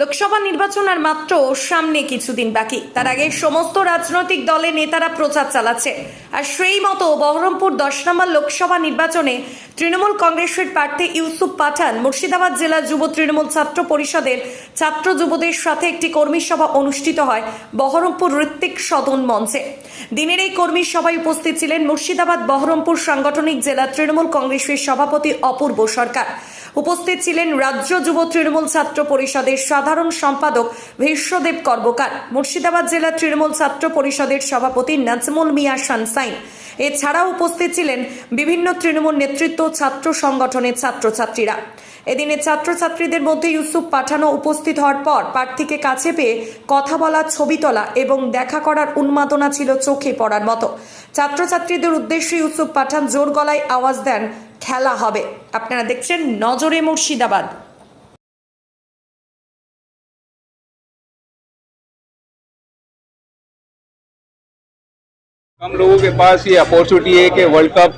লোকসভা নির্বাচন আর মাত্র সামনে কিছুদিন বাকি। তার আগে সমস্ত রাজনৈতিক দলের নেতারা প্রচার চালাচ্ছে। আর সেই মতো বহরমপুর দশ নম্বর লোকসভা নির্বাচনে তৃণমূল কংগ্রেসের প্রার্থী ইউসুফ পাঠান মুর্শিদাবাদ জেলা যুব তৃণমূল ছাত্র পরিষদের ছাত্র যুবদের সাথে একটি কর্মী সভা অনুষ্ঠিত হয় বহরমপুর ঋত্বিক সদন মঞ্চে। দিনের এই কর্মী সভায় উপস্থিত ছিলেন মুর্শিদাবাদ, বহরমপুর সাংগঠনিক জেলা তৃণমূল কংগ্রেসের সভাপতি অপূর্ব সরকার। উপস্থিত ছিলেন রাজ্য যুব তৃণমূল ছাত্র পরিষদের সাধারণ সম্পাদক ভীষ্মদেব কর্মকার মুর্শিদাবাদ জেলা তৃণমূল ছাত্র পরিষদের সভাপতি নাজমুল মিয়া সানসাইন। এছাড়াও উপস্থিত ছিলেন বিভিন্ন তৃণমূল নেতৃত্ব ছাত্র সংগঠনের ছাত্রছাত্রীরা। এদিনে ছাত্রছাত্রীদের মধ্যে ইউসুফ পাঠানো উপস্থিত হওয়ার পর প্রার্থীকে কাছে পেয়ে কথা বলা ছবি তোলা এবং দেখা করার উন্মাদনা ছিল চোখে পড়ার মতো ছাত্রছাত্রীদের উদ্দেশ্যে ইউসুফ পাঠান জোর গলায় আওয়াজ দেন খেলা হবে আপনারা দেখছেন নজরে মুর্শিদাবাদ हम लोगों के पास ये अपॉर्चुनिटी है कि वर्ल्ड कप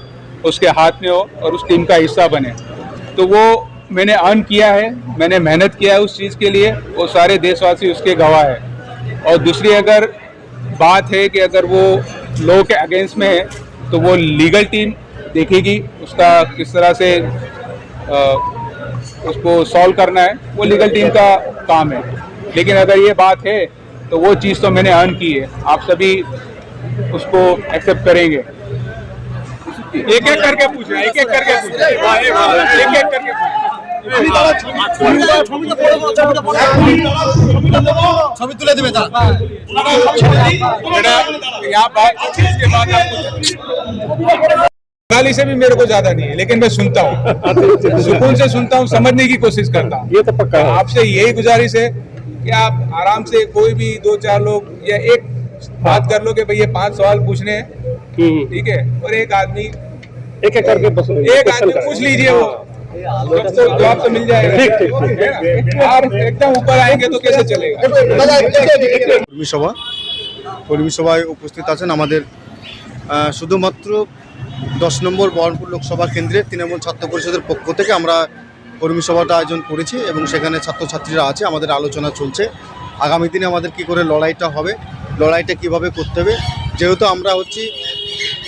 उसके हाथ में हो और उस टीम का हिस्सा बने तो वो मैंने अर्न किया है मैंने मेहनत किया है उस चीज़ के लिए वो सारे देशवासी उसके गवाह है। और दूसरी अगर बात है कि अगर वो लॉ के अगेंस्ट में है तो वो लीगल टीम देखेगी उसका किस तरह से अ, उसको सॉल्व करना है वो लीगल टीम का काम है। लेकिन अगर ये बात है तो वो चीज़ तो मैंने अर्न की है। आप सभी उसको एक्सेप्ट करेंगे। एक एक करके पूछना एक एक करके पूछना एक एक करके पूछना ছবি তুলে দিবে তা बेटा यहाँ बात इसके बाद आपको गाली से भी मेरे को ज्यादा नहीं है लेकिन मैं सुनता हूँ सुकून से सुनता हूँ समझने की कोशिश करता हूँ ये तो पक्का है आपसे यही गुजारिश है कि आप आराम से कोई भी दो चार लोग या एक बात कर लो कि भाई ये पांच सवाल पूछने हैं ठीक है और एक आदमी एक एक करके बस एक आदमी पूछ लीजिए वो जब तो जवाब तो मिल जाएगा ठीक, ठीक, ठीक। है ना? आप एकदम ऊपर आएंगे तो कैसे चलेगा কর্মী সভা কর্মী সভায় উপস্থিত আছেন আমাদের আহ, শুধুমাত্র দশ নম্বর বহরমপুর লোকসভা কেন্দ্রে তৃণমূল ছাত্র পরিষদের পক্ষ থেকে আমরা কর্মী সভাটা আয়োজন করেছি এবং সেখানে ছাত্রছাত্রীরা আছে আমাদের আলোচনা চলছে আগামী দিনে আমাদের কি করে লড়াইটা হবে লড়াইটা কিভাবে করতে হবে যেহেতু আমরা হচ্ছি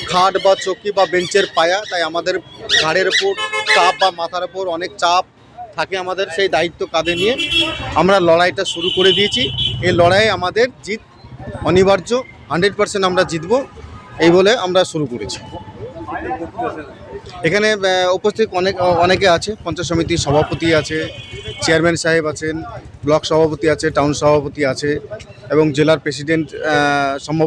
খাট বা চৌকি বা বেঞ্চের পায়া তাই আমাদের ঘাড়ের ওপর চাপ বা মাথার ওপর অনেক চাপ থাকে আমাদের সেই দায়িত্ব কাঁধে নিয়ে, আমরা লড়াইটা শুরু করে দিয়েছি। এই লড়াইয়ে আমাদের জিত অনিবার্য, হান্ড্রেড পার্সেন্ট আমরা জিতব, এই বলে আমরা শুরু করেছি। এখানে উপস্থিত অনেক, অনেকে আছে, পঞ্চায়েত সমিতির সভাপতি আছে, চেয়ারম্যান সাহেব আছেন, ব্লক সভাপতি আছে, টাউন সভাপতি আছে, এবং জেলার প্রেসিডেন্ট সম্ভব